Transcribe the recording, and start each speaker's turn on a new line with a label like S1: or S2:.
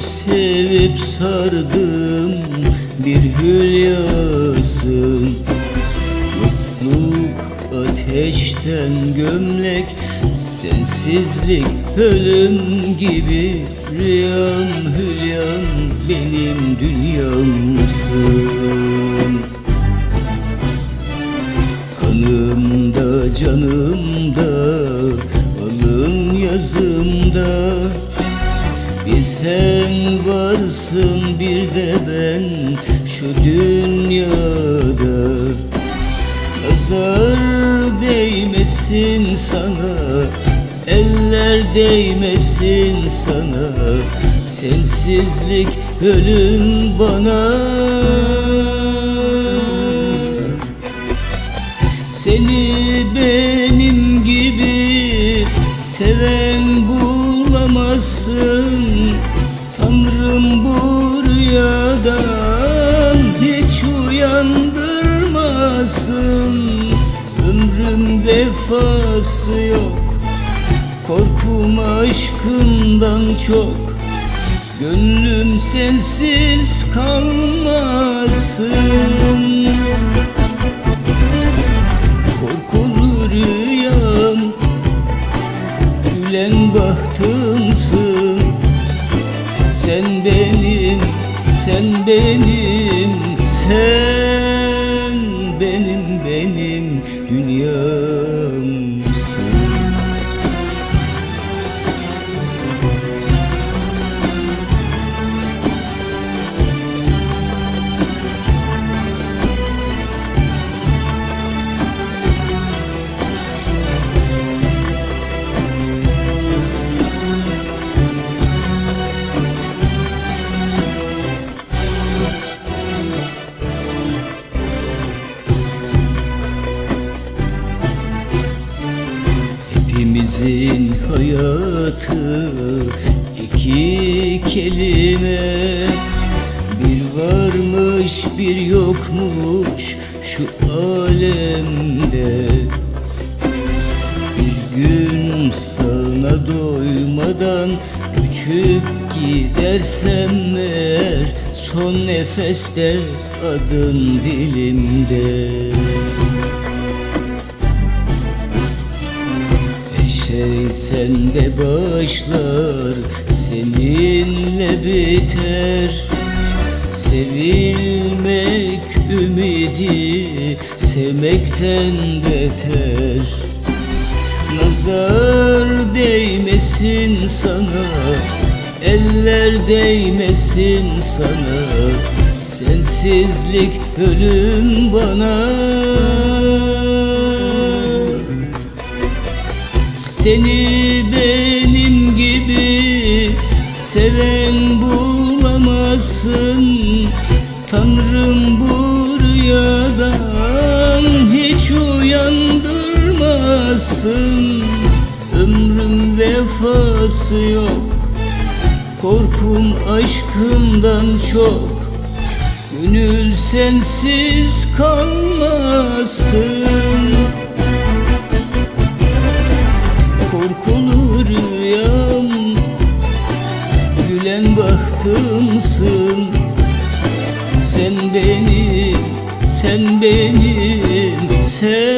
S1: Sevip sardım bir hülyasın Mutluluk ateşten gömlek Sensizlik ölüm gibi. Rüyam hülyam benim dünyamsın. Kanımda canımda alın yazımda Bir sen varsın bir de ben şu dünyada. Nazar değmesin sana Eller değmesin sana. Sensizlik ölüm bana. Seni benim gibi seven bulamazsın vefası yok. Korkum aşkından çok. Gönlüm sensiz kalmasın. Korkulu rüyam Gülen bahtımsın. Sen benim, sen benim Sen Hepimizin hayatı iki kelime. Bir varmış bir yokmuş şu alemde. Bir gün sana doymadan göçüp gidersem eğer Son nefeste adın dilimde şey sende başlar Seninle biter. Sevilmek ümidi Sevmekten beter. Nazar değmesin sana Eller değmesin sana. Sensizlik ölüm bana Seni benim gibi seven bulamazsın. Tanrım bu rüyadan hiç uyandırmasın Ömrüm vefası yok Korkum aşkımdan çok. Gönül sensiz kalmasın beni, sen benim, sen